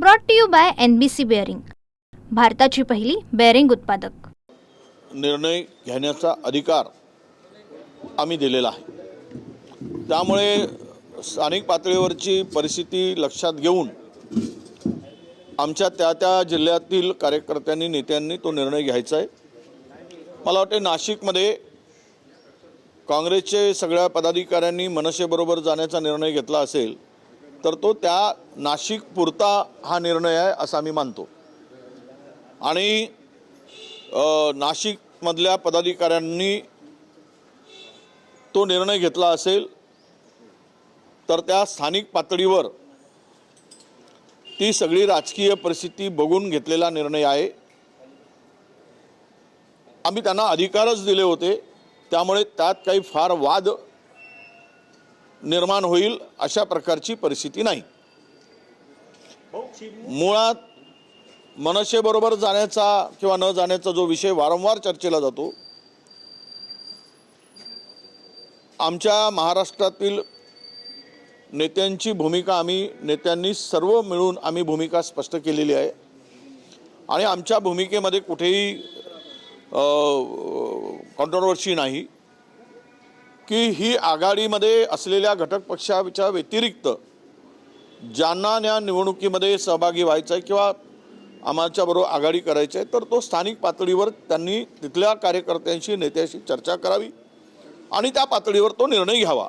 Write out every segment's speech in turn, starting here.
Brought to you by N B C bearing भारताची पहिली bearing उत्पादक. निर्णय घेण्याचा अधिकार आम्ही दिलेला आहे. त्यामुळे स्थानिक पातळीवरची परिस्थिती लक्षात घेऊन आमच्या त्या त्या जिल्ह्यातील कार्यकर्त्यांनी नेत्यांनी तो निर्णय घ्यायचा आहे. मला वाटते नाशिकमध्ये काँग्रेसचे सगळ्या पदाधिकाऱ्यांनी मनसेबरोबर जाण्याचा निर्णय घेतला असेल तर तो त्या नाशिक पुरता हा निर्णय आहे असा मी मानतो. आणि नाशिकमधल्या पदाधिकाऱ्यांनी तो निर्णय घेतला असेल तर त्या स्थानिक पातळीवर ती सगळी राजकीय परिस्थिती बघून घेतलेला निर्णय आहे. आम्ही त्यांना अधिकारच दिले होते त्यामुळे त्यात काही फार वाद निर्माण होईल अशा प्रकारची परिस्थिती नाही. मुळात मनसेबरोबर जाण्याचा किंवा न जाण्याचा जो विषय वारंवार चर्चेला जातो आमच्या महाराष्ट्रातील नेत्यांची भूमिका आम्ही नेत्यांनी सर्व मिळून आम्ही भूमिका स्पष्ट केलेली आहे. आणि आमच्या भूमिकेमध्ये कुठेही कॉन्ट्रोवर्सी नाही. की ही आघाडीमध्ये असलेल्या घटक पक्षाच्या व्यतिरिक्त ज्यांना या निवडणुकीमध्ये सहभागी व्हायचं आहे किंवा आमच्या बरोबर आघाडी करायची आहे तर तो स्थानिक पातळीवर त्यांनी तिथल्या कार्यकर्त्यांशी नेत्याशी चर्चा करावी आणि त्या पातळीवर तो निर्णय घ्यावा.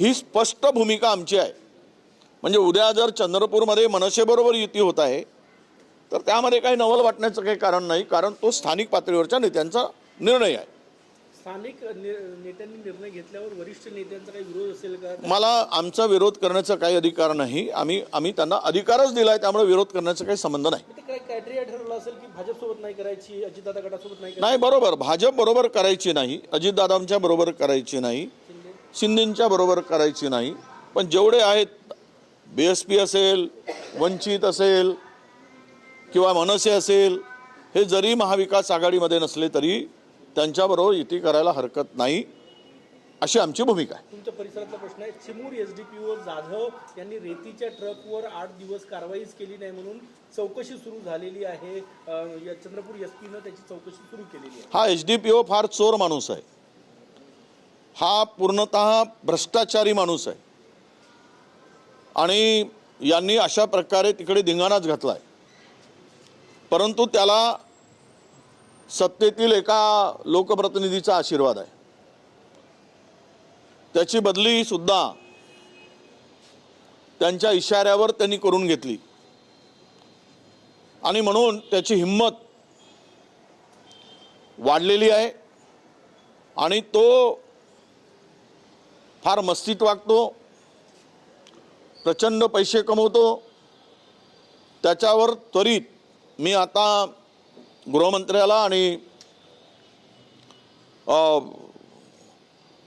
ही स्पष्ट भूमिका आमची आहे. म्हणजे उद्या जर चंद्रपूरमध्ये मनसेबरोबर युती होत आहे तर त्यामध्ये काही नवल वाटण्याचं काही कारण नाही कारण तो स्थानिक पातळीवरच्या नेत्यांचा निर्णय आहे. स्थानिक नि- नेत्यांनी निर्णय घेतल्यावर वरिष्ठ नेत्यांचा काही विरोध असेल का? मला आमचा विरोध करण्याचा काही अधिकार नाही. आम्ही आम्ही त्यांना अधिकारच दिला आहे त्यामुळे विरोध करण्याचा काही संबंध नाही. ते काय क्रायटेरिया ठरवलं असेल की भाजपसोबत नाही करायची अजितदादा गटासोबत नाही करायची? नाही बरोबर. भाजप बरोबर करायची नाही अजितदादांच्या बरोबर करायची नाही शिंदेच्या बरोबर करायची नाही. पण जेवढे आहेत बी एस पी असेल वंचित असेल किंवा मनसे असेल हे जरी महाविकास आघाडीमध्ये नसले तरी त्यांच्याबरोबर युती करायला हरकत नाही अशी आमची भूमिका आहे. तुमच्या परिसरातला प्रश्न आहे चिमूर एसडीपीओ जाधव यांनी रेतीच्या ट्रकवर आठ दिवस कारवाईच केली नाही म्हणून चौकशी सुरू झालेली आहे. चंद्रपूर एस पीनं त्याची चौकशी सुरू केलेली आहे. हा एच डी पी ओ फार चोर माणूस आहे. हा पूर्णतः भ्रष्टाचारी माणूस आहे. आणि यांनी अशा प्रकारे तिकडे धिंगाणाच घातला आहे परंतु त्याला सत्तेतील एका लोकप्रतिनिधीचा आशीर्वाद आहे. त्याची बदली सुद्धा त्यांच्या इशाऱ्यावर त्यांनी करून घेतली. आणि म्हणून त्याची हिंमत वाढलेली आहे आणि तो फार मस्तीत वागतो प्रचंड पैसे कमवतो. त्याच्यावर त्वरित मी आता गृहमंत्र्याला आणि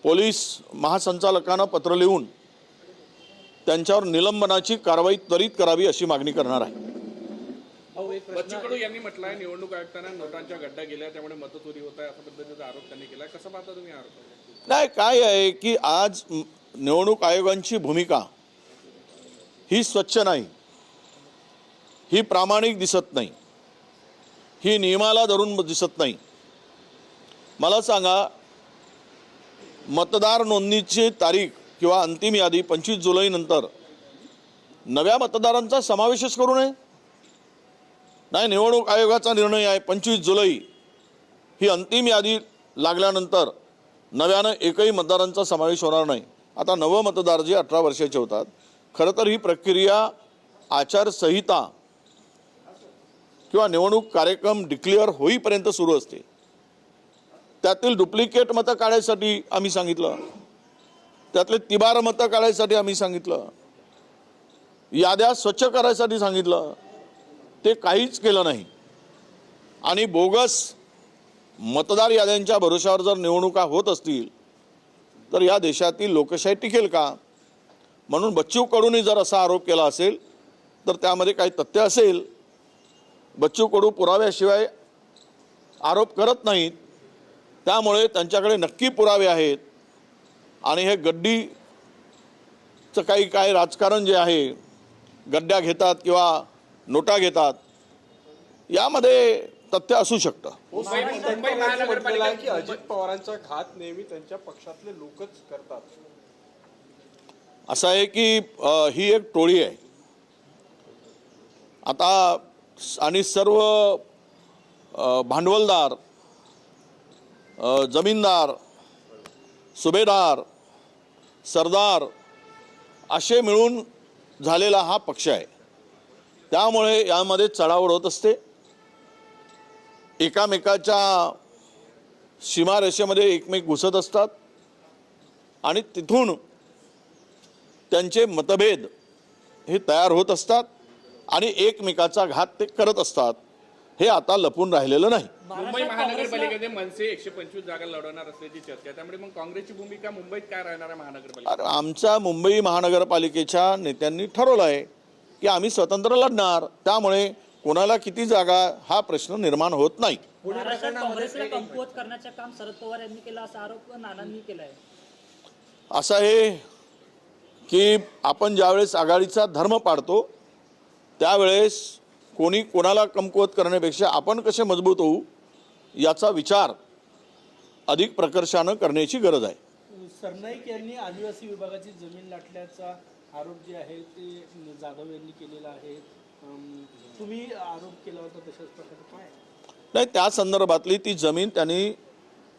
पोलीस महासंचालकांना पत्र लिहून त्यांच्यावर निलंबनाची कारवाई त्वरित करावी अशी मागणी करणार आहे. बच्चू यांनी म्हटलं आहे. निवडणूक आयुक्तांना नोटांच्या गड्डा गेल्या त्यामुळे मतचोरी होत आहे अशा पद्धतीचा आरोप त्यांनी केला कसं पाहता तुम्ही आरोप? नाही काय आहे की आज निवडणूक आयोगांची भूमिका ही स्वच्छ नाही ही प्रामाणिक दिसत नाही. ही नियमाला धरून दिसत नाही. मला सांगा मतदार नोंदणीची तारीख किंवा अंतिम यादी पंचवीस जुलैनंतर नव्या मतदारांचा समावेशच करू नये? नाही निवडणूक आयोगाचा निर्णय आहे पंचवीस जुलै ही अंतिम यादी लागल्यानंतर नव्यानं एकही मतदारांचा समावेश होणार नाही. आता नवं मतदार जे अठरा वर्षाचे होतात खरं तर ही प्रक्रिया आचारसंहिता किंवा निवडणूक कार्यक्रम डिक्लेअर होईपर्यंत सुरू असते. त्यातील डुप्लिकेट मतं काढायसाठी आम्ही सांगितलं. त्यातले तिबार मतं काढायसाठी आम्ही सांगितलं. याद्या स्वच्छ करायसाठी सांगितलं. ते काहीच केलं नाही. आणि बोगस मतदार याद्यांच्या भरोशावर जर निवडणुका होत असतील तर या देशातील लोकशाही टिकेल का? म्हणून बच्चू कडूंनी जर असा आरोप केला असेल तर त्यामध्ये काही तथ्य असेल. बच्चू कडू पुराव्याशिवाय आरोप करत नाहीत. त्यामुळे त्यांच्याकडे नक्की पुरावे आहेत. आणि हे गड्डीचं काही काय राजकारण जे आहे गड्ड्या घेतात किंवा नोटा घेतात यामध्ये तथ्य असू शकतं. की अजित पवारांचा घात नेहमी त्यांच्या पक्षातले लोकच करतात. असं आहे की ही एक टोळी आहे. आता आणि सर्व भांडवलदार जमीनदार सुभेदार सरदार असे मिळून झालेला हा पक्ष आहे. त्यामुळे यामध्ये चढावड होत असते. एकामेकाच्या सीमारेषेमध्ये एकमेक घुसत असतात आणि तिथून त्यांचे मतभेद हे तयार होत असतात. आणि एकमेकाचा घात ते करत असतात. हे आता लपून राहिलेलं नाही. मुंबई महानगरपालिकेमध्ये मनसे एकशे पंचवीस जागा लढवणार असल्याची चर्चा आहे. त्यामुळे मग काँग्रेसची भूमिका मुंबईत काय राहणार आहे महानगरपालिका अरे आमच्या मुंबई महानगरपालिकेच्या नेत्यांनी ठरवलं आहे की आम्ही स्वतंत्र लढणार. त्यामुळे कोणाला किती जागा हा प्रश्न निर्माण होत नाही. महाराष्ट्रात काँग्रेसला कमकुवत करण्याचं काम शरद पवार यांनी केलं असा आरोप नानांनी केलाय. असं आहे की आपण ज्यावेळेस आघाडीचा धर्म पाडतो त्यावेळेस कोणी कोणाला कमकुवत करण्यापेक्षा आपण कसे मजबूत होऊ याचा विचार अधिक प्रकर्षानं करण्याची गरज आहे. सरनाईक यांनी आदिवासी विभागाची जमीन लाटल्याचा आरोप जे आहे ते जाधव यांनी केलेला आहे. तुम्ही आरोप केला होता तशाच प्रकारे काय? नाही त्या संदर्भातली ती जमीन त्यांनी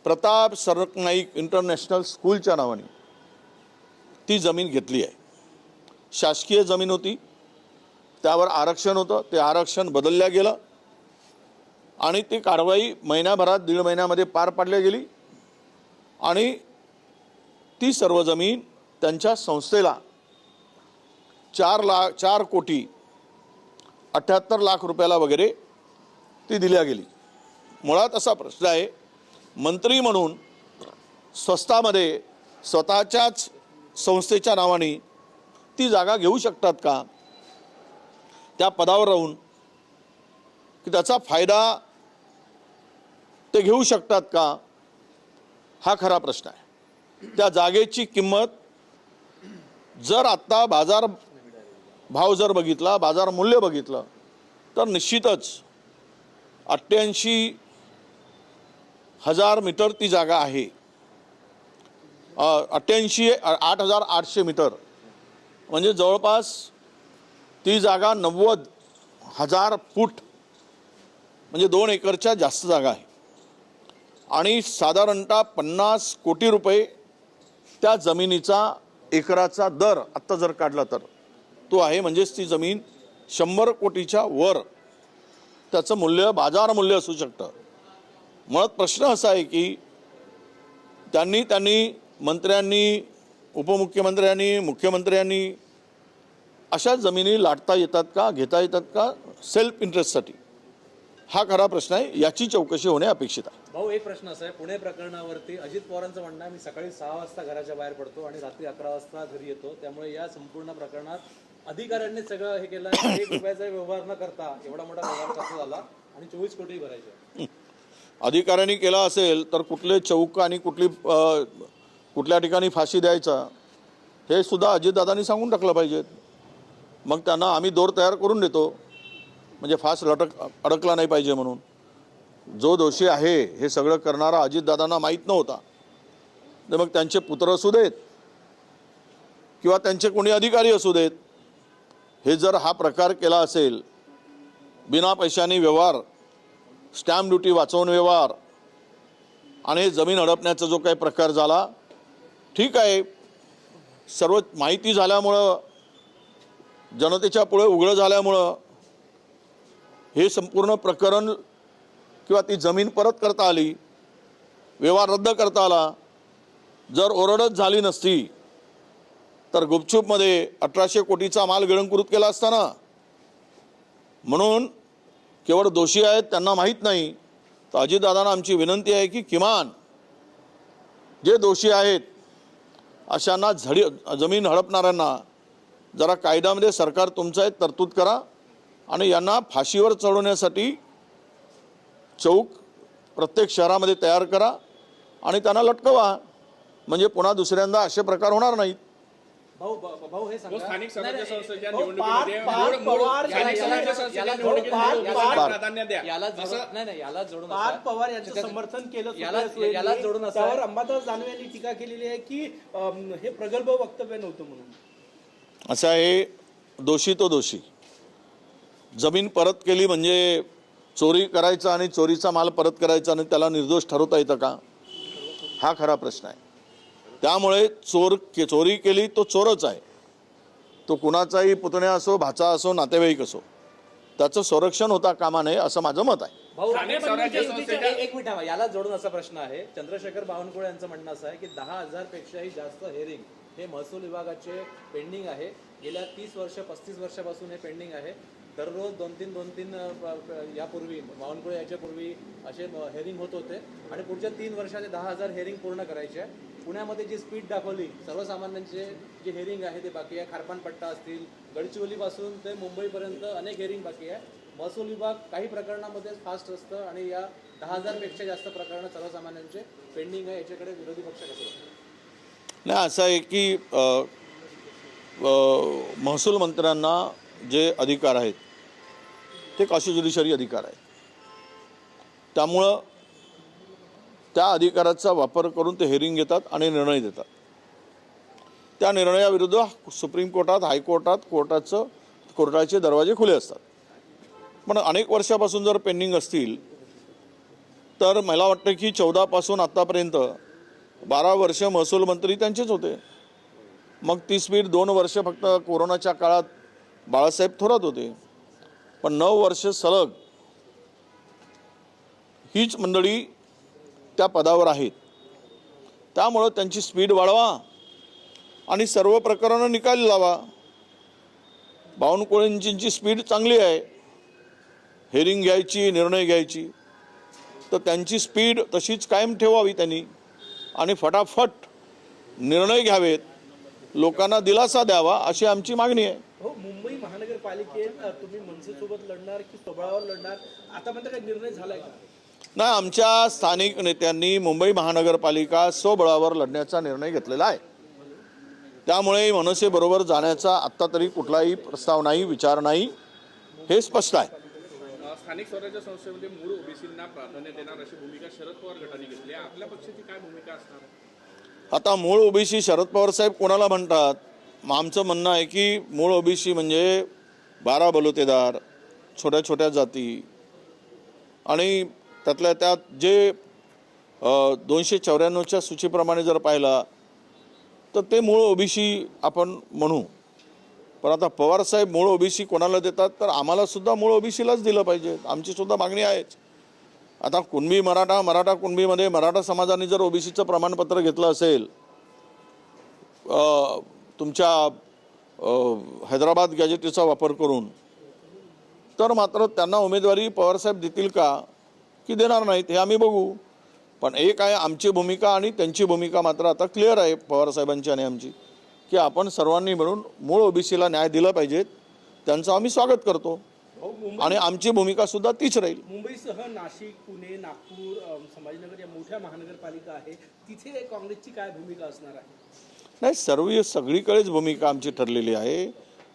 प्रताप सरनाईक इंटरनॅशनल स्कूलच्या नावाने ती जमीन घेतली आहे. शासकीय जमीन होती. त्यावर आरक्षण होतं. ते आरक्षण बदलल्या गेलं. आणि ती कारवाई महिन्याभरात दीड महिन्यामध्ये पार पाडली गेली. आणि ती सर्व जमीन त्यांच्या संस्थेला चार लाख चार कोटी अठ्ठ्याहत्तर लाख रुपयाला वगैरे ती दिल्या गेली. मुळात असा प्रश्न आहे मंत्री म्हणून स्वस्तामध्ये स्वतःच्याच संस्थेच्या नावाने ती जागा घेऊ शकतात का? त्या पदावर राहून की त्याचा फायदा ते घेऊ शकतात का हा खरा प्रश्न आहे. त्या जागेची किंमत जर आत्ता बाजार भाव जर बघितला बाजार मूल्य बघितलं तर निश्चितच अठ्ठ्याऐंशी हजार मीटर ती जागा आहे. अठ्ठ्याऐंशी आठ हजार आठशे मीटर. म्हणजे जवळपास ती जागा नव्वद हजार फूट म्हणजे दोन एकरच्या जास्त जागा आहे. आणि साधारणतः पन्नास कोटी रुपये त्या जमिनीचा एकराचा दर आत्ता जर काढला तर तो आहे म्हणजेच ती जमीन शंभर कोटीच्या वर. त्याचं मूल्य बाजार मूल्य असू शकतं. मुळात प्रश्न असा आहे की त्यांनी त्यांनी मंत्र्यांनी उपमुख्यमंत्र्यांनी मुख्यमंत्र्यांनी अशा जमिनी लाटता येतात का घेता येतात का सेल्फ इंटरेस्टसाठी हा खरा प्रश्न आहे याची चौकशी होणे अपेक्षित आहे. भाऊ एक प्रश्न असा आहे पुणे प्रकरणावरती अजित पवारांचं म्हणणं आहे मी सकाळी सहा वाजता घराच्या बाहेर पडतो आणि रात्री अकरा वाजता घरी येतो. त्यामुळे या संपूर्ण प्रकरणात अधिकाऱ्यांनी सगळं हे केलं. एक रुपयाचा व्यवहार न करता एवढा मोठा व्यवहार कसा झाला आणि चोवीस कोटी भरायचे अधिकाऱ्यांनी केला असेल तर कुठले चौक आणि कुठली कुठल्या ठिकाणी फाशी द्यायचा हे सुद्धा अजितदादांनी सांगून टाकलं पाहिजे मग त्यांना आम्ही दोर तयार करून देतो. म्हणजे फास्ट लटक अडकला नाही पाहिजे म्हणून. जो दोषी आहे हे सगळं करणारा अजितदादांना माहीत नव्हता. तर मग त्यांचे पुत्र असू देत किंवा त्यांचे कोणी अधिकारी असू देत हे जर हा प्रकार केला असेल बिना पैशाने व्यवहार स्टॅम्प ड्युटी वाचवून व्यवहार आणि हे जमीन हडपण्याचा जो काही प्रकार झाला ठीक आहे. सर्व माहिती झाल्यामुळं जनतेच्या पुढे उघडं झाल्यामुळं हे संपूर्ण प्रकरण किंवा ती जमीन परत करता आली व्यवहार रद्द करता आला जर ओरडच झाली नसती तर गुपचूपमध्ये अठराशे कोटीचा माल गिळंकृत केला असताना. म्हणून केवळ दोषी आहेत त्यांना माहीत नाही तर अजितदादांना आमची विनंती आहे की किमान जे दोषी आहेत अशांना झडी जमीन हडपणाऱ्यांना जरा कायद्यामध्ये सरकार तुमचं आहे तरतूद करा. आणि यांना फाशीवर चढवण्यासाठी चौक प्रत्येक शहरामध्ये तयार करा. आणि त्यांना लटकवा. म्हणजे पुन्हा दुसऱ्यांदा असे प्रकार होणार नाहीत. हे पवार यांचं समर्थन केलं याला- जोडून अंबादास दानवे यांनी टीका केलेली आहे की हे प्रगल्भ वक्तव्य नव्हतं म्हणून. असं आहे दोषी तो दोषी. जमीन परत केली म्हणजे चोरी करायचा आणि चोरीचा माल परत करायचा आणि त्याला निर्दोष ठरवता येतं का? हा खरा प्रश्न आहे. त्यामुळे चोर के चोरी केली तो चोरच आहे. तो कुणाचाही पुतण्या असो भाचा असो नातेवाईक असो त्याचं संरक्षण होता कामा नये असं माझं मत आहे. एक- मिनिट. याला जोडून असा प्रश्न आहे. चंद्रशेखर बावनकुळे यांचं म्हणणं असं आहे की दहा हजार पेक्षाही जास्त हेरिंग हे महसूल विभागाचे पेंडिंग आहे. गेल्या तीस वर्ष पस्तीस वर्षापासून हे पेंडिंग आहे. दररोज दोन तीन दोन तीन यापूर्वी बावनकुळे याच्यापूर्वी असे हेरिंग होत होते. आणि पुढच्या तीन वर्षाचे दहा हजार हेरिंग पूर्ण करायचे आहे. पुण्यामध्ये जी स्पीड दाखवली सर्वसामान्यांचे जे हेरिंग आहे ते बाकी आहे. खारपानपट्टा असतील गडचिरोलीपासून ते मुंबईपर्यंत अनेक हेरिंग बाकी आहे. महसूल विभाग काही प्रकरणामध्ये फास्ट असतं आणि या दहा हजारपेक्षा जास्त प्रकरणं सर्वसामान्यांचे पेंडिंग आहे. याच्याकडे विरोधी पक्ष कसं बघतो? नाही असं आहे की महसूल मंत्र्यांना जे अधिकार आहेत ते कॉशी ज्युडिशरी अधिकार आहे त्यामुळं त्या अधिकाराचा वापर करून ते हेरिंग घेतात आणि निर्णय देतात. त्या निर्णयाविरुद्ध सुप्रीम कोर्टात हायकोर्टात कोर्टाचं कोर्टाचे दरवाजे खुले असतात. पण अनेक वर्षापासून जर पेंडिंग असतील तर मला वाटतं की चौदापासून आत्तापर्यंत बारा वर्ष महसूल मंत्री त्यांचेच होते. मग ती स्पीड दोन वर्ष फक्त कोरोनाच्या काळात बाळासाहेब थोरात होते. पण नऊ वर्ष सलग हीच मंडळी त्या पदावर आहेत. त्यामुळं त्यांची स्पीड वाढवा आणि सर्व प्रकरणं निकाल लावा. बावनकुळेंची स्पीड चांगली आहे. हेरिंग घ्यायची निर्णय घ्यायची. तर त्यांची स्पीड तशीच कायम ठेवावी त्यांनी. आणि फटाफट निर्णय घ्यावेत. लोकांना दिलासा द्यावा अशी आमची मागणी आहे. हो मुंबई महानगरपालिकेत तुम्ही मनसेसोबत लढणार की स्वबळावर लढणार? आतापर्यंत काही निर्णय झालाय का? नाही आमच्या स्थानिक नेत्यांनी मुंबई महानगरपालिका स्वबळावर लढण्याचा निर्णय घेतलेला आहे. त्यामुळे मनसेबरोबर जाण्याचा आत्ता तरी कुठलाही प्रस्ताव नाही विचार नाही हे स्पष्ट आहे. स्थानिक स्वराज्य संस्थेमध्ये मूळ ओबीसींना प्राधान्य देणार अशी भूमिका शरद पवार गटाने घेतली आहे. आपल्या पक्षाची काय भूमिका असणार? आता मूळ ओबीसी शरद पवार साहेब कोणाला म्हणतात? आमचं म्हणणं आहे की मूळ ओबीसी म्हणजे बारा बलुतेदार छोट्या छोट्या जाती. आणि त्यातल्या त्यात जे दोनशे चौऱ्याण्णवच्या सूचीप्रमाणे जर पाहिला तर ते मूळ ओबीसी आपण म्हणू. पण आता पवारसाहेब मूळ ओबीसी कोणाला देतात? तर आम्हालासुद्धा मूळ ओबीसीलाच दिलं पाहिजे. आमचीसुद्धा मागणी आहेच. आता कुणबी मराठा मराठा कुणबीमध्ये मराठा समाजाने जर ओबीसीचं प्रमाणपत्र घेतलं असेल तुमच्या हैदराबाद गॅजेटीचा वापर करून तर मात्र त्यांना उमेदवारी पवारसाहेब देतील का? की देणार नाहीत हे आम्ही बघू. पण एक आहे आमची भूमिका आणि त्यांची भूमिका मात्र आता क्लिअर आहे पवारसाहेबांची आणि आमची. की आपण सर्वांनी मिळून मूळ ओबीसीला न्याय दिला पाहिजेत त्यांचं आम्ही स्वागत करतो. हो आणि आमची भूमिका सुद्धा तीच राहील. मुंबईसह नाशिक पुणे नागपूर अ, संभाजीनगर या मोठ्या महानगरपालिका आहे. तिथे काँग्रेसची काय भूमिका असणार आहे? नाही सर्व सगळीकडेच भूमिका आमची ठरलेली आहे.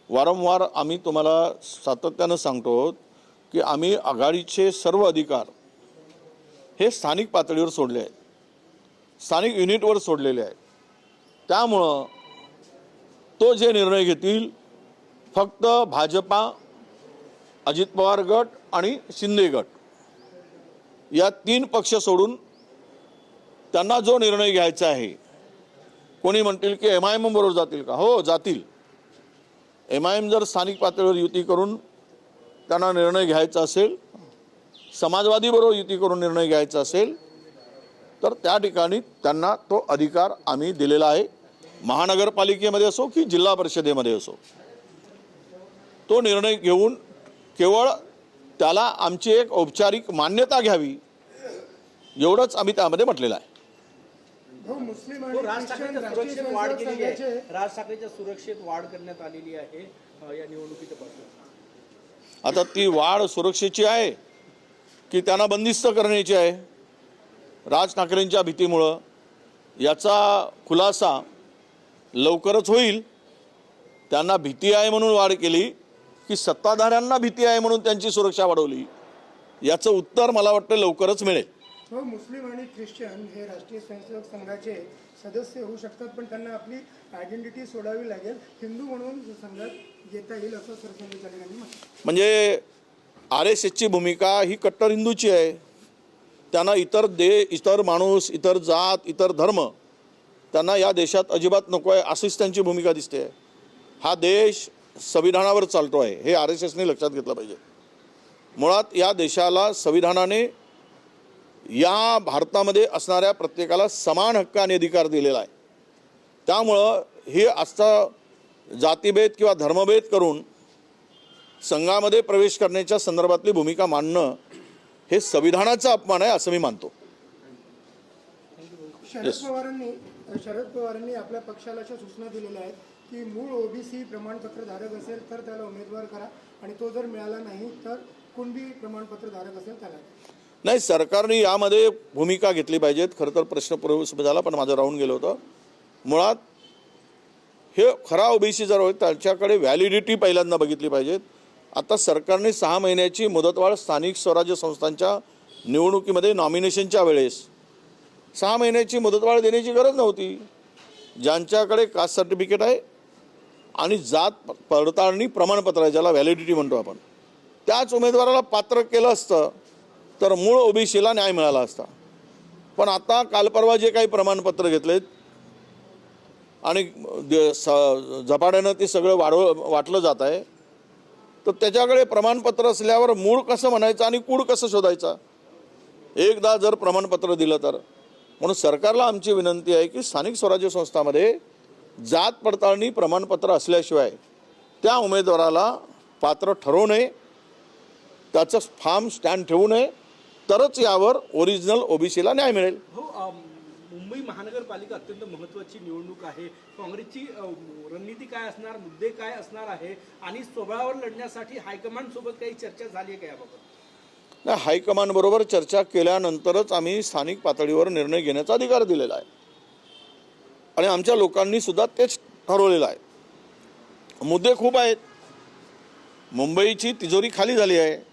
वारंवार आम्ही तुम्हाला सातत्यानं सांगतो की आम्ही आघाडीचे सर्व अधिकार हे स्थानिक पातळीवर सोडले आहेत. स्थानिक युनिटवर सोडलेले आहेत. त्यामुळं तो जे निर्णय घेतील फक्त भाजपा अजित पवार गट आणि शिंदे गट. या तीन पक्ष सोडून त्यांना जो निर्णय घ्यायचा आहे कोणी म्हणतील की एम आय एम बरोबर जातील का? हो जातील. एम आय एम जर स्थानिक पातळीवर युती करून त्यांना निर्णय घ्यायचा असेल समाजवादी बरोबर युती करून निर्णय घ्यायचा असेल तर त्या ठिकाणी त्यांना तो अधिकार आम्ही दिलेला आहे. महानगरपालिकेमध्ये असो की जिल्हा परिषदेमध्ये असो तो निर्णय घेऊन केवळ त्याला आमची एक औपचारिक मान्यता घ्यावी एवढंच आम्ही त्यामध्ये म्हटलेलं आहे. हो, राज ठाकरेंच्या सुरक्षेत वाढ केलेली आहे. राज ठाकरेच्या सुरक्षेत वाढ करण्यात आलेली आहे अ, या निवडणुकीच्या पासून आता ती वाढ सुरक्षेची आहे की त्यांना बंदिस्त करण्याची आहे? राज ठाकरेंच्या भीतीमुळं याचा खुलासा लवकरच होईल. त्यांना भीती आहे म्हणून वाढ केली की सत्ताधाऱ्यांना भीती आहे म्हणून त्यांची सुरक्षा वाढवली. याचं उत्तर मला वाटतं लवकरच मिळेल. हो मुस्लिम आणि ख्रिश्चन हे राष्ट्रीय स्वयंसेवक संघाचे सदस्य होऊ शकतात पण त्यांना आपली आयडेंटिटी सोडावी लागेल. हिंदू म्हणून संघात येता येईल असं सरसंघ यांनी म्हटलं. म्हणजे आर एस एसची भूमिका ही कट्टर हिंदूची आहे. त्यांना इतर दे इतर माणूस इतर जात इतर धर्म त्यांना या देशात अजिबात नको आहे अशीच त्यांची भूमिका दिसते आहे. हा देश संविधानावर चालतो आहे हे आर एस एसने लक्षात घेतलं पाहिजे. मुळात या देशाला संविधानाने या भारतामध्ये असणाऱ्या प्रत्येकाला समान हक्क आणि अधिकार दिलेला आहे. त्यामुळं हे आजचा जातीभेद किंवा धर्मभेद करून संघामध्ये प्रवेश करण्याच्या संदर्भातली भूमिका मांडणं हे संविधानाचा अपमान आहे असं मी मानतो. शरद पवारांनी शरद पवारांनी आपल्या पक्षाला अशा सूचना दिलेल्या आहेत की मूळ ओबीसी प्रमाणपत्र धारक असेल तर त्याला उमेदवार करा आणि तो जर मिळाला नाही तर कुणबी प्रमाणपत्र धारक असेल त्याला नाही सरकारने यामध्ये भूमिका घेतली पाहिजेत. खरं तर प्रश्न पूर्व झाला पण माझं राहून गेलं होतं. मुळात हे खरा ओबीसी जर होईल त्याच्याकडे व्हॅलिडिटी पहिल्यांदा बघितली पाहिजेत. आता सरकारने सहा महिन्याची मुदतवाढ स्थानिक स्वराज्य संस्थांच्या निवडणुकीमध्ये नॉमिनेशनच्या वेळेस सहा महिन्याची मुदतवाढ देण्याची गरज नव्हती. ज्यांच्याकडे कास्ट सर्टिफिकेट आहे आणि जात पडताळणी प्रमाणपत्र आहे ज्याला व्हॅलिडिटी म्हणतो आपण. त्याच उमेदवाराला पात्र केलं असतं तर मूळ ओबीसीला न्याय मिळाला असता. पण आता काल परवा जे काही प्रमाणपत्र घेतलेत आणि स- झपाट्यानं ते सगळं वाढव वाटलं जात आहे तर त्याच्याकडे प्रमाणपत्र असल्यावर मूळ कसं म्हणायचं आणि कूड कसं शोधायचा? एकदा जर प्रमाणपत्र दिलं तर. म्हणून सरकारला आमची विनंती आहे की स्थानिक स्वराज्य संस्थामध्ये जात पडताळणी प्रमाणपत्र असल्याशिवाय त्या उमेदवाराला पात्र ठरवू नये त्याचं फार्म स्टँड ठेवू नये तरच यावर ओरिजिनल ओबीसीला न्याय मिळेल. हो मुंबई महानगरपालिका अत्यंत महत्त्वाची निवडणूक आहे. काँग्रेसची रणनीती काय असणार मुद्दे काय असणार आहे? आणि स्वबळावर लढण्यासाठी हायकमांड सोबत काही चर्चा झाली आहे का याबाबत? नाही हायकमांडबरोबर चर्चा केल्यानंतरच आम्ही स्थानिक पातळीवर निर्णय घेण्याचा अधिकार दिलेला आहे. आणि आमच्या लोकांनी सुद्धा तेच ठरवलेलं आहे. मुद्दे खूप आहेत. मुंबईची तिजोरी खाली झाली आहे.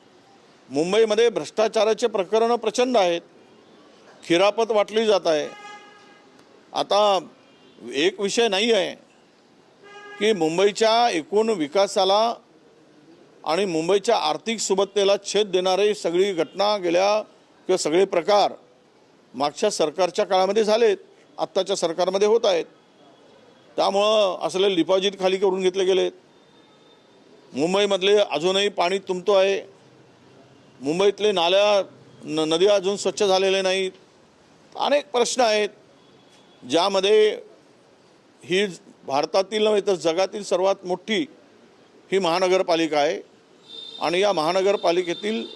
मुंबईमध्ये भ्रष्टाचाराचे प्रकरणं प्रचंड आहेत. खिरापत वाटली जात आहे. आता एक विषय नाही आहे की मुंबईच्या एकूण विकासाला आणि मुंबईच्या आर्थिक सुबत्तेला छेद देणारे सगळी घटना गेल्या किंवा सगळे प्रकार मागच्या सरकारच्या काळामध्ये झालेत आत्ताच्या सरकारमध्ये होत आहेत. त्यामुळं असले डिपॉझिट खाली करून घेतले गेलेत. मुंबईमधले अजूनही पाणी तुंबतो आहे. मुंबईतले नाल्या न नदी अजून स्वच्छ झालेले नाहीत. अनेक प्रश्न आहेत. ज्यामध्ये ही भारतातील नव्हे तर जगातील सर्वात मोठी ही महानगरपालिका आहे. आणि या महानगरपालिकेतील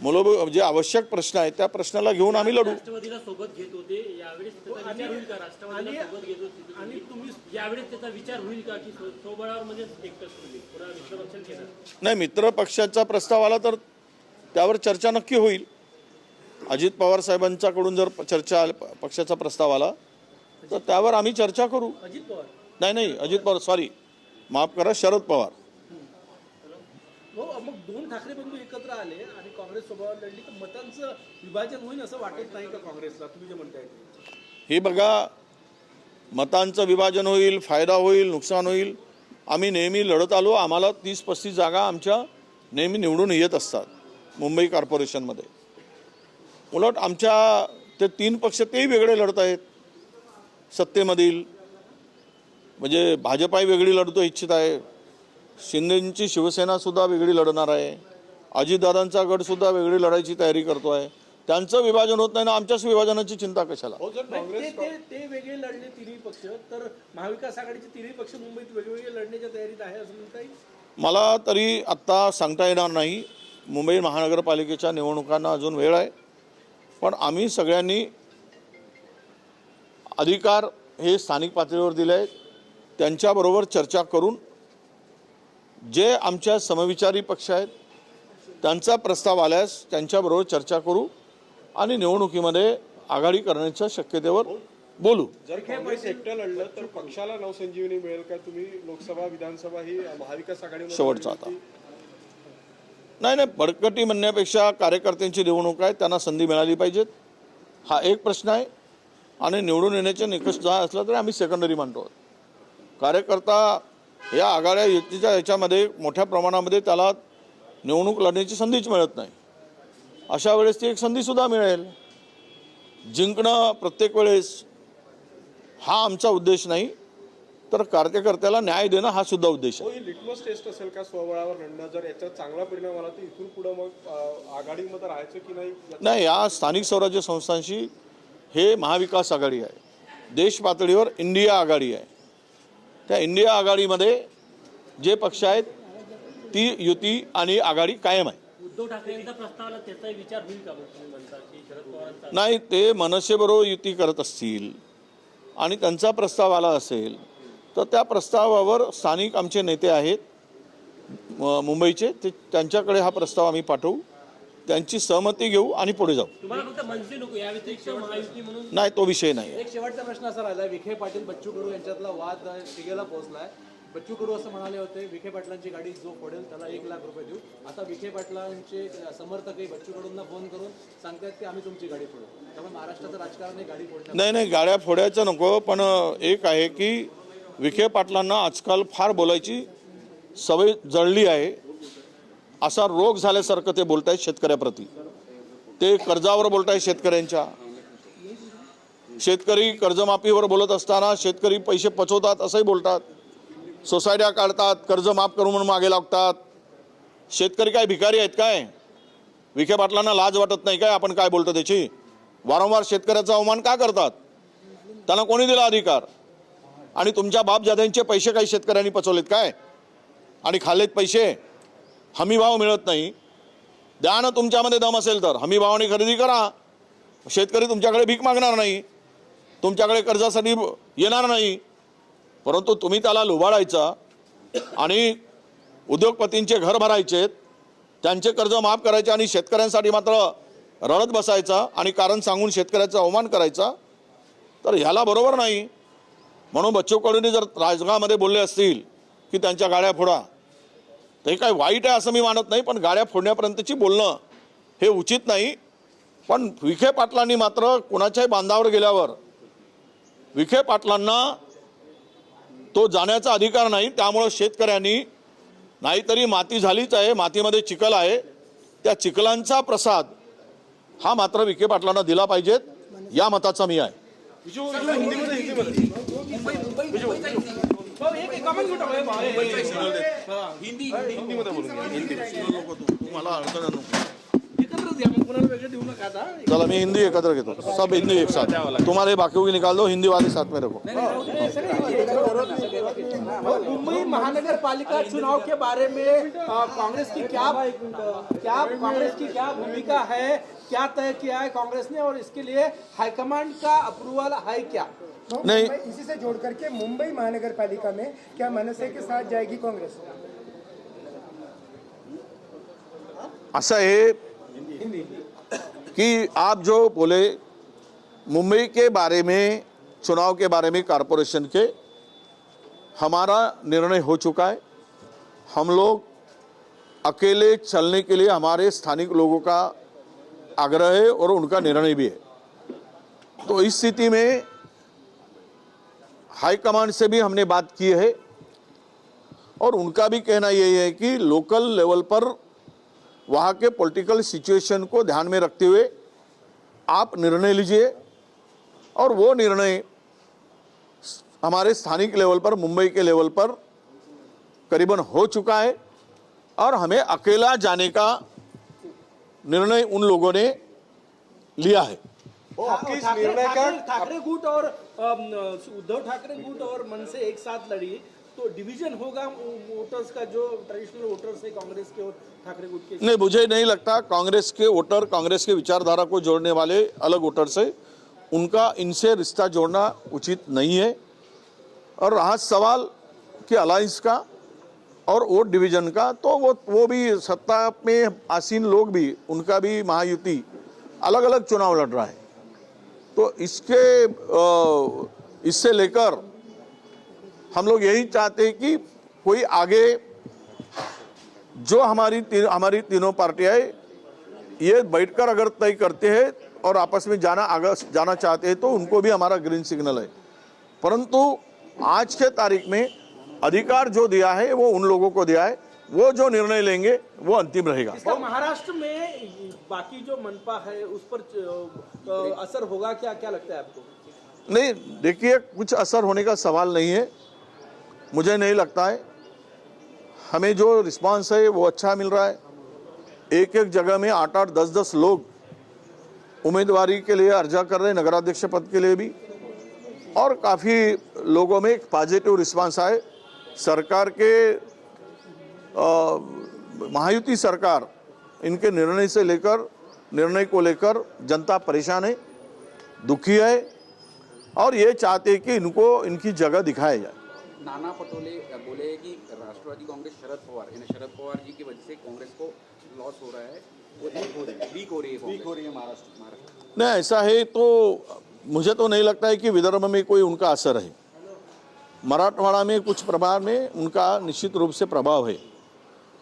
मूलभूत जे आवश्यक प्रश्न आहेत त्या प्रश्नाला घेऊन आम्ही लढू. स्वबळावर म्हणजे नाही मित्र पक्षाचा प्रस्ताव आला तर त्यावर चर्चा नक्की होईल. अजित पवार साहेबांच्याकडून जर चर्चा आल- पक्षाचा प्रस्ताव आला तर त्यावर आम्ही चर्चा करू. अजित पवार? नाही नाही अजित पवार सॉरी माफ करा शरद पवार. हो मग दोन ठाकरे बंधू एकत्र आले आणि काँग्रेस स्वभावावर लढली तर मतांचं विभाजन होईल असं वाटत नाही का काँग्रेसला? तुम्ही जे म्हणताय हे बघा मतांचं विभाजन होईल फायदा होईल नुकसान होईल. आम्ही नेहमी लढत आलो आम्हाला तीस पस्तीस जागा आमच्या नेहमी निवडून येत असतात मुंबई कॉर्पोरेशनमध्ये. उलट आमच्या ते तीन पक्ष तेही वेगळे लढत आहेत सत्तेमधील. म्हणजे भाजपाही वेगळी लढतो इच्छित आहे. शिंदेची शिवसेनासुद्धा वेगळी लढणार आहे. अजितदादांचा गटसुद्धा वेगळी लढायची तयारी करतो आहे त्यांचं विभाजन होत नाही ना आमच्याच विभाजनाची चिंता कशाला? हो ते वेगळे लढले तिन्ही पक्ष. तर महाविकास आघाडीचे तिन्ही पक्ष मुंबईत वेगवेगळे लढण्याच्या तयारीत आहे असं म्हणता येईल? मला तरी आत्ता सांगता येणार नाही. मुंबई महानगरपालिकेच्या निवडणुकांना अजून वेळ आहे. पण आम्ही सगळ्यांनी अधिकार हे स्थानिक पातळीवर दिले आहेत त्यांच्याबरोबर चर्चा करून जे आमच्या समविचारी पक्ष आहेत त्यांचा प्रस्ताव आल्यास त्यांच्याबरोबर चर्चा करू आणि निवडणुकीमध्ये आघाडी करण्याच्या शक्यतेवर बोलू. जर काँग्रेस एकटं लढलं तर पक्षाला नवसंजीवनी मिळेल का? तुम्ही लोकसभा विधानसभा ही महाविकास आघाडीमध्ये शेवटचा आता. नाही नाही बडकटी म्हणण्यापेक्षा कार्यकर्त्यांची निवडणूक आहे त्यांना संधी मिळाली पाहिजेत. हा एक प्रश्न आहे. आणि निवडून येण्याचे निकष जा असला तरी आम्ही सेकंडरी मानतो. कार्यकर्ता या आघाड्या युतीच्या याच्यामध्ये मोठ्या प्रमाणामध्ये त्याला निवडणूक लढण्याची संधीच मिळत नाही. अशा वेळेस ती एक संधीसुद्धा मिळेल. जिंकणं प्रत्येक वेळेस हा आमचा उद्देश नाही तर कार्यकर्त्याला न्याय देणं हा सुद्धा उद्देश आहे. लिटमस टेस्ट असेल का स्वबळावर लढणं? जर याचा चांगला परिणाम आला तर इथून पुढे मग आघाडीमध्ये राहायचं की नाही नाही या स्थानिक स्वराज्य संस्थांशी हे महाविकास आघाडी आहे. देश पातळीवर इंडिया आघाडी आहे. त्या इंडिया आघाडीमध्ये जे पक्ष आहेत ती युती आणि आघाडी कायम आहे. नाही ते मनसेबरोबर युती करत असतील आणि त्यांचा प्रस्ताव आला असेल तर त्या प्रस्तावावर स्थानिक आमचे नेते आहेत मुंबईचे ते त्यांच्याकडे हा प्रस्ताव आम्ही पाठवू. त्यांची सहमती घेऊ आणि पुढे जाऊ. तुम्हाला फक्त मनसे नको या व्यतिरिक्त महायुती म्हणून नाही तो विषय नाही. आहे एक शेवटचा प्रश्न असा राहिला विखे पाटील बच्चू कडू यांच्यातला वाद शिगेला पोहोचलाय. बच्चू कडू असं म्हणाले होते विखे पाटलांची गाडी जो फोडेल त्याला एक लाख रुपये देऊ. आता विखे पाटलांचे समर्थकही बच्चू कडूंना फोन करून सांगतायत की आम्ही तुमची गाडी फोडू. त्यामुळे महाराष्ट्राचं राजकारण गाडी फोडण्यात नाही नाही गाड्या फोडायचं नको पण एक आहे की विखे पाटलांना आजकाल फार बोलायची सवय जळली आहे. असा रोग झाल्यासारखं ते बोलत आहेत शेतकऱ्याप्रती. ते कर्जावर बोलत आहेत शेतकऱ्यांच्या. शेतकरी कर्जमाफीवर बोलत असताना शेतकरी पैसे पचवतात असंही बोलतात. सोसायट्या काढतात कर्ज माफ करून म्हणून मागे लागतात. शेतकरी काय भिकारी आहेत काय? विखे पाटलांना लाज वाटत नाही काय आपण काय बोलतो त्याची? वारंवार शेतकऱ्याचा अवमान का करतात? त्यांना कोणी दिला अधिकार? आणि तुमच्या बापजाद्यांचे पैसे काही शेतकऱ्यांनी पचवलेत काय? आणि खाल्लेत पैसे? हमीभाव मिळत नाही. द्या ना तुमच्यामध्ये दम असेल तर. हमीभावाने खरेदी करा. शेतकरी तुमच्याकडे भीक मागणार नाही. तुमच्याकडे कर्जासाठी येणार नाही. परंतु तुम्ही त्याला लुबाडायचा आणि उद्योगपतींचे घर भरायचे त्यांचे कर्ज माफ करायचे आणि शेतकऱ्यांसाठी मात्र रडत बसायचा आणि कारण सांगून शेतकऱ्याचा अवमान करायचा तर ह्याला बरोबर नाही. म्हणून बच्चू कडूंनी जर राजगामध्ये बोलले असतील की त्यांच्या गाड्या फोडा. हे काय वाईट आहे असं मी मानत नाही पण गाड्या फोडण्यापर्यंतची बोलणं हे उचित नाही. पण विखे पाटलांनी मात्र कोणाच्याही बांधावर गेल्यावर विखे पाटलांना तो जाण्याचा अधिकार नाही. त्यामुळं शेतकऱ्यांनी नाहीतरी माती झालीच आहे मातीमध्ये चिखल आहे. त्या चिखलांचा प्रसाद हा मात्र विखे पाटलांना दिला पाहिजेत. या मताचा मी आहे. अडचण नको. आता चला मैं हिंदी एकत्र घेतो सब हिंदी एक साथ। तुम्हारे बाकी को निकाल दो हिंदी वाले साथ में रखो। मुंबई महानगर पालिका चुनाव के। बारे में कांग्रेस की क्या क्या कांग्रेस की क्या भूमिका है क्या तय किया है कांग्रेस ने और इसके लिए हाईकमांड का अप्रूवल है क्या? नहीं। इसी से जोड़ करके मुंबई महानगर पालिका में क्या मनसे के साथ जाएगी कांग्रेस? ऐसा है कि आप जो बोले मुंबई के बारे में चुनाव के बारे में कारपोरेशन के हमारा निर्णय हो चुका है। हम लोग अकेले चलने के लिए हमारे स्थानिक लोगों का आग्रह है और उनका निर्णय भी है। तो इस स्थिति में हाईकमांड से भी हमने बात की है और उनका भी कहना यही है कि लोकल लेवल पर वहाँ के पॉलिटिकल सिचुएशन को ध्यान में रखते हुए आप निर्णय लीजिए और वो निर्णय हमारे स्थानिक लेवल पर मुंबई के लेवल पर करीबन हो चुका है और हमें अकेला जाने का निर्णय उन लोगों ने लिया है। हो आपकी इस निर्णय का ठाकरे- गुट और उद्धव ठाकरे गुट और मन से एक साथ लड़ी तो डिवीज़न होगा वोटर्स का जो ट्रेडिशनल वोटर्स है, कांग्रेस के और ठाकरे गुट के। नहीं, मुझे नहीं लगता कांग्रेस के वोटर कांग्रेस के विचारधारा को जोड़ने वाले अलग वोटर्स है। उनका, इनसे रिश्ता जोड़ना उचित नहीं है। और रहा सवाल कि अलायंस का और वोट डिवीज़न का तो वो वो भी सत्ता में आसीन लोग भी, उनका भी महायुति अलग अलग चुनाव लड़ रहा है। तो इसके इससे लेकर हम लोग यही चाहते हैं कि कोई आगे जो हमारी तीन, हमारी तीनों पार्टियाँ ये बैठकर अगर तय करते हैं और आपस में जाना आगे, जाना चाहते हैं तो उनको भी हमारा ग्रीन सिग्नल है। परंतु आज के तारीख में अधिकार जो दिया है, वो उन लोगों को दिया है। वो जो निर्णय लेंगे वो अंतिम रहेगा। इसका महाराष्ट्र में बाकी जो मनपा है उस पर असर होगा क्या? क्या लगता है आपको? नहीं देखिए कुछ असर होने का सवाल नहीं है। मुझे नहीं लगता है। हमें जो रिस्पांस है वो अच्छा मिल रहा है। एक एक जगह में आठ आठ दस दस लोग उम्मीदवारी के लिए अर्जा कर रहे हैं नगराध्यक्ष पद के लिए भी। और काफ़ी लोगों में एक पॉजिटिव रिस्पांस आए। सरकार के महायुति सरकार इनके निर्णय से लेकर निर्णय को लेकर जनता परेशान है दुखी है और ये चाहते हैं कि इनको इनकी जगह दिखाया जाए। नाना पटोले बोले कि राष्ट्रवादी कांग्रेस शरद पवार यानी शरद पवार जी की वजह से कांग्रेस को लॉस हो रहा है वो वीक हो रही है। वीक हो रही है वीक हो रही है महाराष्ट्र महाराष्ट्र। नहीं ऐसा है तो मुझे तो नहीं लगता है कि विदर्भ में कोई उनका असर है। मराठवाड़ा में कुछ प्रभाव में उनका निश्चित रूप से प्रभाव है।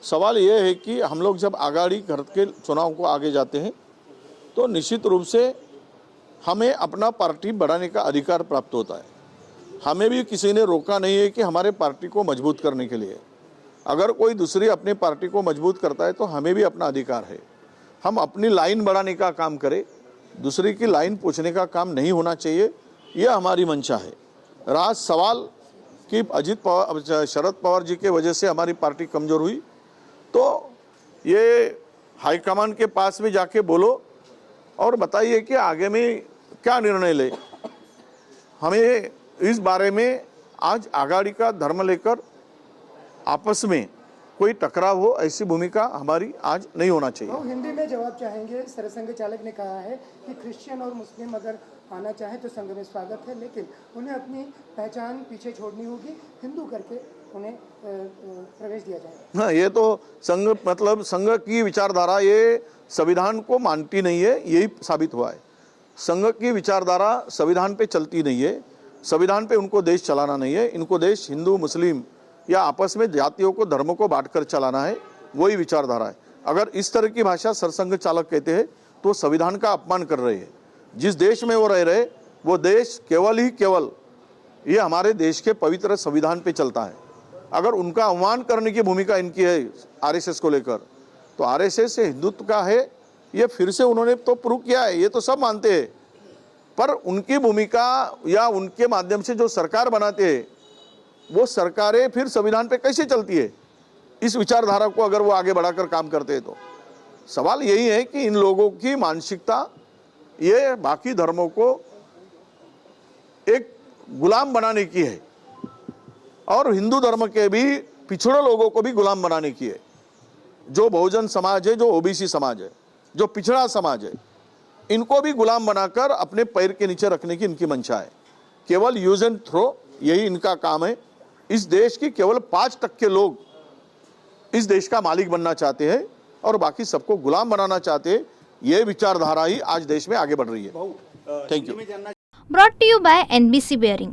सवाल ये है कि हम लोग जब आगाड़ी करके चुनाव को आगे जाते हैं तो निश्चित रूप से हमें अपना पार्टी बढ़ाने का अधिकार प्राप्त होता है। हमें भी किसी ने रोका नहीं है कि हमारे पार्टी को मज़बूत करने के लिए। अगर कोई दूसरी अपनी पार्टी को मज़बूत करता है तो हमें भी अपना अधिकार है। हम अपनी लाइन बढ़ाने का काम करें, दूसरे की लाइन पूछने का काम नहीं होना चाहिए, यह हमारी मंशा है। रहा सवाल कि अजीत पवार, शरद पवार जी के वजह से हमारी पार्टी कमज़ोर हुई। तो ये हाईकमान के पास में जाके बोलो और बताइए कि आगे में क्या निर्णय ले। हमें इस बारे में आज आगाड़ी का धर्म लेकर आपस में कोई टकराव हो, ऐसी भूमिका हमारी आज नहीं होना चाहिए। वो हिंदी में जवाब चाहेंगे। सरसंघ चालक ने कहा है कि क्रिश्चियन और मुस्लिम अगर आना चाहे तो संघ में स्वागत है, लेकिन उन्हें अपनी पहचान पीछे छोड़नी होगी। हिंदू करके उन्हें प्रवेश दिया जाएगा हाँ ये तो संघ मतलब संघ की विचारधारा ये संविधान को मानती नहीं है, यही साबित हुआ है। संघ की विचारधारा संविधान पे चलती नहीं है, संविधान पे उनको देश चलाना नहीं है, इनको देश हिंदू, मुस्लिम या आपस में जातियों को, धर्मों को बांटकर चलाना है, वही विचारधारा है। अगर इस तरह की भाषा सरसंघ चालक कहते हैं तो संविधान का अपमान कर रहे हैं। जिस देश में वो रह रहे, वो देश केवल ही केवल, ये हमारे देश के पवित्र संविधान पे चलता है। अगर उनका अवमान करने की भूमिका इनकी है आरएसएस को लेकर तो आरएसएस हिंदुत्व का है, ये फिर से उन्होंने तो प्रूव किया है, ये तो सब मानते हैं। पर उनकी भूमिका या उनके माध्यम से जो सरकार बनाते हैं, वो सरकारें फिर संविधान पे कैसे चलती है? इस विचारधारा को अगर वो आगे बढ़ाकर काम करते हैं तो। सवाल यही है कि इन लोगों की मानसिकता, ये बाकी धर्मों को एक गुलाम बनाने की है। और हिंदू धर्म के भी पिछड़े लोगों को भी गुलाम बनाने की है। जो बहुजन समाज है जो ओबीसी समाज है जो पिछड़ा समाज है इनको भी गुलाम बनाकर अपने पैर के नीचे रखने की इनकी मंशा है। केवल यूज़ एंड थ्रो यही इनका काम है। इस देश की केवल पाँच टक्के लोग इस देश का मालिक बनना चाहते हैं और बाकी सबको गुलाम बनाना चाहते हैं ये विचारधारा ही आज देश में आगे बढ़ रही है। Thank you brought to you by N B C bearing